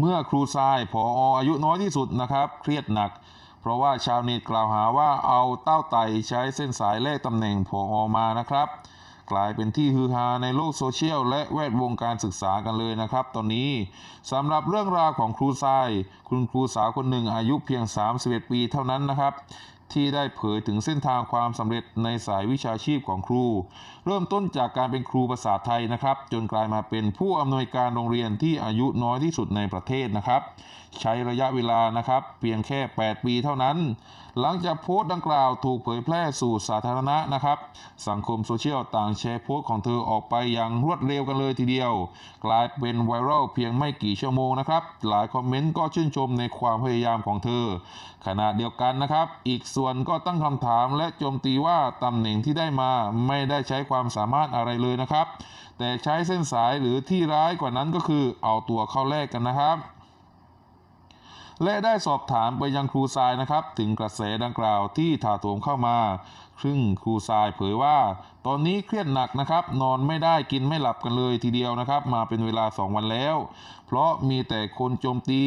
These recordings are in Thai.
เมื่อครูทรายผออายุน้อยที่สุดนะครับ เครียดหนัก เพราะว่าชาวเน็ตกล่าวหาว่าเอาเต้าไต่ใช้เส้นสายแลกตำแหน่งผอมานะครับ กลายเป็นที่ฮือฮาในโลกโซเชียลและแวดวงการศึกษากันเลยนะครับ ตอนนี้สำหรับเรื่องราวของครูทราย คุณครูสาวคนหนึ่งอายุเพียง 31 ปีเท่านั้นนะครับ ที่ได้เผยถึงเส้นทางความสำเร็จในสายวิชาชีพของครู เริ่มต้นจากการเป็นครูภาษาไทยนะครับ จนกลายมาเป็นผู้อำนวยการโรงเรียนที่อายุน้อยที่สุดในประเทศนะครับ ใช้ระยะเวลานะครับ เพียงแค่ 8 ปีเท่านั้น หลังจากโพสต์ดังกล่าวถูกเผยแพร่สู่สาธารณะนะครับ สังคมโซเชียลต่างแชร์โพสต์ของเธอออกไปอย่างรวดเร็วกันเลยทีเดียว กลายเป็นไวรัลเพียงไม่กี่ชั่วโมงนะครับ หลายคอมเมนต์ก็ชื่นชมในความพยายามของเธอ ขณะเดียวกันนะครับ อีกส่วนก็ตั้งคำถามและโจมตีว่าตำแหน่งที่ได้มาไม่ได้ใช้ความสามารถอะไรเลยนะครับ แต่ใช้เส้นสายหรือที่ร้ายกว่านั้นก็คือเอาตัวเข้าแลกกันนะครับ และได้สอบถามไปยังครูทรายนะครับ ถึงกระแสดังกล่าวที่ถาโถมเข้ามาซึ่งครูทรายเผยว่า ตอนนี้เครียดหนักนะครับ นอนไม่ได้กินไม่หลับกันเลยทีเดียวนะครับ มาเป็นเวลา 2 วันแล้ว เพราะมีแต่คนโจมตี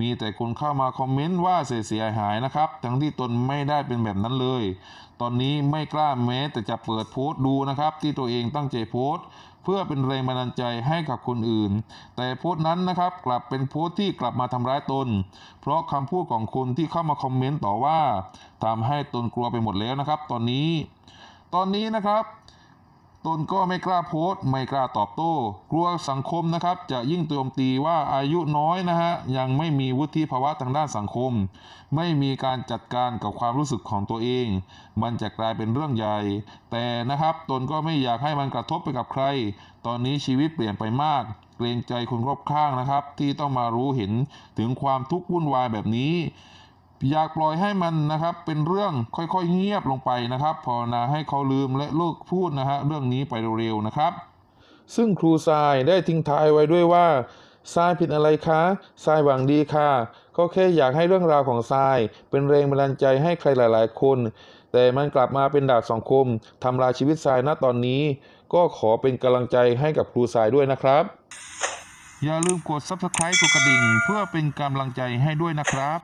มีแต่คนเข้ามาคอมเมนต์ว่าเสียหายนะครับ ทั้งที่ตนไม่ได้เป็นแบบนั้นเลยตอนนี้ไม่กล้าแม้แต่จะเปิดโพสต์ดูนะครับ ที่ตัวเองตั้งใจโพสต์ เพื่อเป็นแรงบันดาลใจให้กับคนอื่น แต่โพสต์นั้นนะครับกลับเป็นโพสต์ที่กลับมาทำร้ายตน เพราะคำพูดของคนที่เข้ามาคอมเมนต์ต่อว่าทำให้ตนกลัวไปหมดแล้วนะครับ ตอนนี้ ตอนนี้นะครับ ตนก็ไม่กล้าโพสต์ ไม่กล้าตอบโต้ กลัวสังคมนะครับ จะยิ่งโจมตีว่าอายุน้อยนะฮะยังไม่มีวุฒิภาวะทางด้านสังคม ไม่มีการจัดการกับความรู้สึกของตัวเอง มันจะกลายเป็นเรื่องใหญ่ แต่นะครับตนก็ไม่อยากให้มันกระทบไปกับใคร ตอนนี้ชีวิตเปลี่ยนไปมากเกรงใจคนรอบข้างนะครับ ที่ต้องมารู้เห็นถึงความทุกข์วุ่นวายแบบนี้ อยากปล่อยให้มันนะครับเป็นเรื่องค่อยๆเงียบลงไปนะครับภาวนาให้เขาลืมและเลิกพูดนะฮะเรื่องนี้ไปเร็วๆนะครับ ซึ่งครูทรายได้ทิ้งท้ายไว้ด้วยว่าทรายผิดอะไรคะทรายหวังดีค่ะ ก็แค่อยากให้เรื่องราวของทรายเป็นแรงบันดาลใจให้ใครหลายๆ คน แต่มันกลับมาเป็นดาบสังคมทำลายชีวิตทรายณตอนนี้ ก็ขอเป็นกำลังใจให้กับครูทรายด้วยนะครับ อย่าลืมกด subscribe กดกระดิ่ง เพื่อเป็นกำลังใจให้ด้วยนะครับ